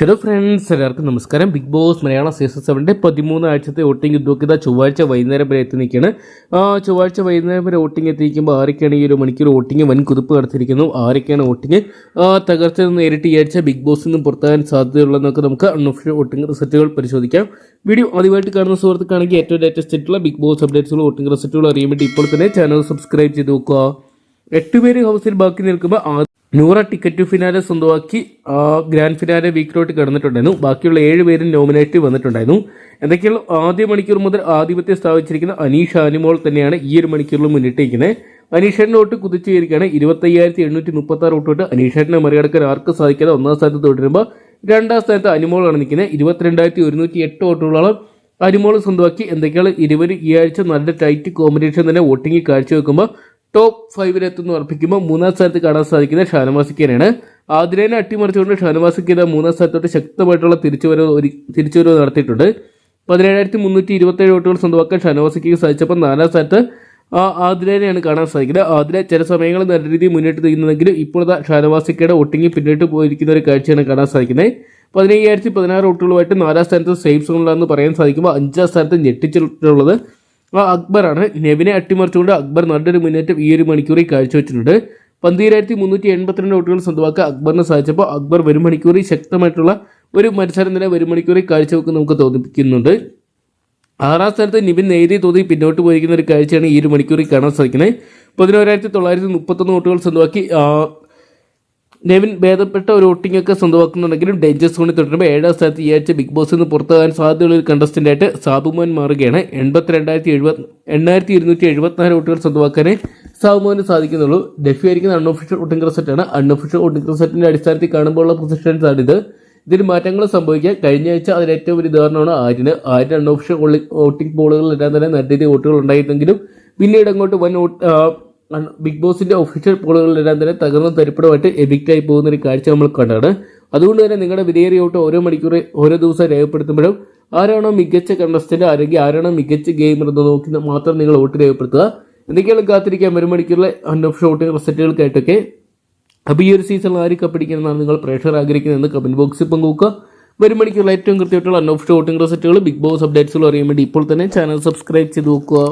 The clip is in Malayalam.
ഹലോ ഫ്രണ്ട്സ് എല്ലാവർക്കും നമസ്കാരം. ബിഗ് ബോസ് മലയാള സീസൺ സെവന്റെ പതിമൂന്ന് ആഴ്ചത്തെ വോട്ടിംഗ് യുദ്ധമൊക്കെ ചൊവ്വാഴ്ച വൈകുന്നേരം വരെ എത്തി നിൽക്കുകയാണ് ചൊവ്വാഴ്ച വൈകുന്നേരം വരെ വോട്ടിംഗ് എത്തിയിരിക്കുമ്പോൾ ആരൊക്കെയാണ് ഈ ഒരു മണിക്കൂർ വോട്ടിംഗ് വൻ കുതിപ്പ് നടത്തിയിരിക്കുന്നു? ആരൊക്കെയാണ് വോട്ടിംഗ്? തകർച്ച നേരിട്ട് ഈ ആഴ്ച ബിഗ് ബോസിൽ നിന്ന് പുറത്താകാൻ സാധ്യതയുള്ളതെന്നൊക്കെ നമുക്ക് അൺഒഫീഷ്യൽ വോട്ടിംഗ് റിസൾട്ടുകൾ പരിശോധിക്കാം. വീഡിയോ ആദ്യമായിട്ട് കാണുന്ന സുഹൃത്തുക്കാണെങ്കിൽ ഏറ്റവും ലേറ്റസ്റ്റ് ആയിട്ടുള്ള ബിഗ് ബോസ് അപ്ഡേറ്റ്സുകൾ വോട്ടിംഗ് റിസൾട്ടുകൾ അറിയാൻ വേണ്ടി ഇപ്പോൾ തന്നെ ചാനൽ സബ്സ്ക്രൈബ് ചെയ്ത് നോക്കുക എട്ടുപേര് ഹൗസിൽ ബാക്കി നിൽക്കുമ്പോൾ നൂറ ടിക്കറ്റ് ഫിനാലെ സ്വന്തമാക്കി ഗ്രാൻഡ് ഫിനാലെ വീക്കിലോട്ട് കടന്നിട്ടുണ്ടായിരുന്നു. ബാക്കിയുള്ള ഏഴ് പേരും നോമിനേറ്റ് വന്നിട്ടുണ്ടായിരുന്നു. എന്തൊക്കെയുള്ള ആദ്യ മണിക്കൂർ മുതൽ ആധിപത്യം സ്ഥാപിച്ചിരിക്കുന്ന അനീഷ് ആനിമോൾ തന്നെയാണ് ഈ ഒരു മണിക്കൂറിൽ മുന്നിട്ടിരിക്കുന്നത്. അനീഷേട്ടന്റെ വോട്ട് ഇരുപത്തയ്യായിരത്തി എണ്ണൂറ്റി മുപ്പത്തി ആറ് വോട്ട് അനീഷേട്ടനെ മറികടക്കാൻ ആർക്കും സാധിക്കാതെ ഒന്നാം സ്ഥാനത്ത് തുടരുമ്പോൾ രണ്ടാം സ്ഥാനത്ത് അനിമോളാണ് നിൽക്കുന്നത്. ഇരുപത്തിരണ്ടായിരത്തി ഒരുന്നൂറ്റി എട്ട് വോട്ടുകളോളം അരിമോൾ സ്വന്തമാക്കി. എന്തൊക്കെയാണ് ഇരുവരും ഈ ആഴ്ച നല്ല ടൈറ്റ് കോമ്പറ്റീഷൻ തന്നെ വോട്ടിംഗ് കാഴ്ചവെക്കുമ്പോൾ ടോപ്പ് ഫൈവിലെത്തുന്നു ഉറപ്പിക്കുമ്പോൾ മൂന്നാം സ്ഥാനത്ത് കാണാൻ സാധിക്കുന്നത് ഷാനവാസിക്കനാണ് ആതിരേനെ അട്ടിമറിച്ചുകൊണ്ട് ഷാനവാസിക്ക് മൂന്നാം സ്ഥാനത്തോട്ട് ശക്തമായിട്ടുള്ള തിരിച്ചുവരവ് ഒരു തിരിച്ചുവരവ് നടത്തിയിട്ടുണ്ട്. പതിനേഴായിരത്തി മുന്നൂറ്റി ഇരുപത്തേഴ് വോട്ടുകൾ സ്വന്തമാക്കാൻ ഷാനവാസിക്ക് സാധിച്ചപ്പോൾ നാലാം സ്ഥാനത്ത് ആ ആതിരേനെയാണ് കാണാൻ സാധിക്കുന്നത്. ആതിര ചില സമയങ്ങളിൽ നല്ല രീതിയിൽ മുന്നിട്ട് നീങ്ങുന്നെങ്കിലും ഇപ്പോഴത്തെ ഷാനവാസിക്കയുടെ ഒട്ടിങ്ങി പിന്നിട്ട് പോയിരിക്കുന്ന ഒരു കാഴ്ചയാണ് കാണാൻ സാധിക്കുന്നത്. പതിനയ്യായിരത്തി പതിനാറ് വോട്ടുകളുമായിട്ട് നാലാം സ്ഥാനത്ത് സേഫ് സോണിലാണെന്ന് പറയാൻ സാധിക്കുമ്പോൾ അഞ്ചാം സ്ഥാനത്ത് ഞെട്ടിച്ചിട്ടുള്ളത് ആ അക്ബറാണ്. നെവിനെ അട്ടിമറിച്ചുകൊണ്ട് അക്ബർ നല്ലൊരു മുന്നേറ്റം ഈ ഒരു മണിക്കൂറിൽ കാഴ്ചവെച്ചിട്ടുണ്ട് പന്തീരായിരത്തി മുന്നൂറ്റി എൺപത്തിരണ്ട് വോട്ടുകൾ സ്വന്തമാക്കുക അക്ബറിനെ സാധിച്ചപ്പോൾ അക്ബർ വരും മണിക്കൂറിൽ ശക്തമായിട്ടുള്ള ഒരു മത്സരം തന്നെ വരും മണിക്കൂറിൽ കാഴ്ചവെക്കുന്ന നമുക്ക് തോന്നിപ്പിക്കുന്നുണ്ട്. ആറാം സ്ഥാനത്ത് നിവിൻ നേരിയ തോതിൽ പിന്നോട്ട് പോയിരിക്കുന്ന ഒരു കാഴ്ചയാണ് ഈ ഒരു മണിക്കൂറിൽ കാണാൻ സാധിക്കുന്നത്. പതിനോരായിരത്തി തൊള്ളായിരത്തി മുപ്പത്തൊന്ന് വോട്ടുകൾ സ്വന്തമാക്കി നെവിൻ ഭേദപ്പെട്ട ഒരു ഓട്ടിങ്ങൊക്കെ സ്വന്തമാക്കുന്നുണ്ടെങ്കിലും ഡേഞ്ചർ സോണിൽ തുടരുമ്പോൾ ഏഴാം സ്ഥാനത്ത് ഈ ആഴ്ച ബിഗ് ബോസിൽ നിന്ന് പുറത്താകാൻ സാധ്യതയുള്ള ഒരു കണ്ടസ്റ്റന്റായിട്ട് സാബുമോൻ മാറുകയാണ്. എൺപത്തിരണ്ടായിരത്തി എഴുപത് എണ്ണായിരത്തി ഇരുന്നൂറ്റി എഴുപത്തിനാല് വോട്ടുകൾ സ്വന്തമാക്കാനേ സാബുമോന് സാധിക്കുന്നുള്ളൂ. ഡെഫി ആയിരിക്കുന്ന അൺഒഫീഷ്യൽ വോട്ടിംഗ് റിസൾട്ടാണ് അൺഒഫീഷ്യൽ വോട്ടിംഗ് റിസൾട്ടിന്റെ അടിസ്ഥാനത്തിൽ കാണുമ്പോഴുള്ള പൊസിഷൻസ് ആണിത് ഇതിൽ മാറ്റങ്ങൾ സംഭവിക്കുക കഴിഞ്ഞ ആഴ്ച അതിന് ഏറ്റവും വലിയ ഉദാഹരണമാണ് ആര്യന്. ആര്യൻ അൺഒഫീഷ്യൽ വോട്ടിംഗ് പോളുകളിൽ എല്ലാം തന്നെ നല്ല രീതിയിൽ വോട്ടുകൾ ഉണ്ടായിരുന്നെങ്കിലും പിന്നീട് അങ്ങോട്ട് വൻ വോട്ട് ബിഗ് ബോസിന്റെ ഒഫീഷ്യൽ പോളുകളിലെല്ലാം തന്നെ തകർന്ന തരിപ്പടമായിട്ട് എഡിക്റ്റായി പോകുന്ന ഒരു കാഴ്ച നമ്മൾ കണ്ടാണ്. അതുകൊണ്ട് തന്നെ നിങ്ങളുടെ വിലയേറിയ ഓട്ടം ഓരോ മണിക്കൂർ ഓരോ ദിവസം രേഖപ്പെടുത്തുമ്പോഴും ആരാണോ മികച്ച കണ്ടസ്റ്റന്റ് അല്ലെങ്കിൽ ആരാണോ മികച്ച ഗെയിമർ എന്ന് നോക്കി മാത്രം നിങ്ങൾ വോട്ട് രേഖപ്പെടുത്തുക. എന്തൊക്കെയാണ് കാത്തിരിക്കാൻ ഒരു മണിക്കൂറിലെ അൺ ഓഫ് ഷോട്ടിംഗ് റിസൾട്ടുകൾക്കായിട്ടൊക്കെ അപ്പോൾ ഈ ഒരു സീസണിൽ ആര് കപ്പടിക്കണമെന്നാണ് നിങ്ങൾ പ്രേക്ഷകർ ആഗ്രഹിക്കുന്നതെന്ന് കമന്റ് ബോക്സിൽ പങ്കുവെക്കുക. വരും മണിക്കൂറിൽ ഏറ്റവും കൃത്യമായിട്ടുള്ള അൺ ഓഫ് ഷോട്ടിംഗ് റിസൾട്ടുകൾ ബിഗ് ബോസ് അപ്ഡേറ്റ്സുകൾ അറിയാൻ വേണ്ടി ഇപ്പോൾ തന്നെ ചാനൽ സബ്സ്ക്രൈബ് ചെയ്ത് നോക്കുക.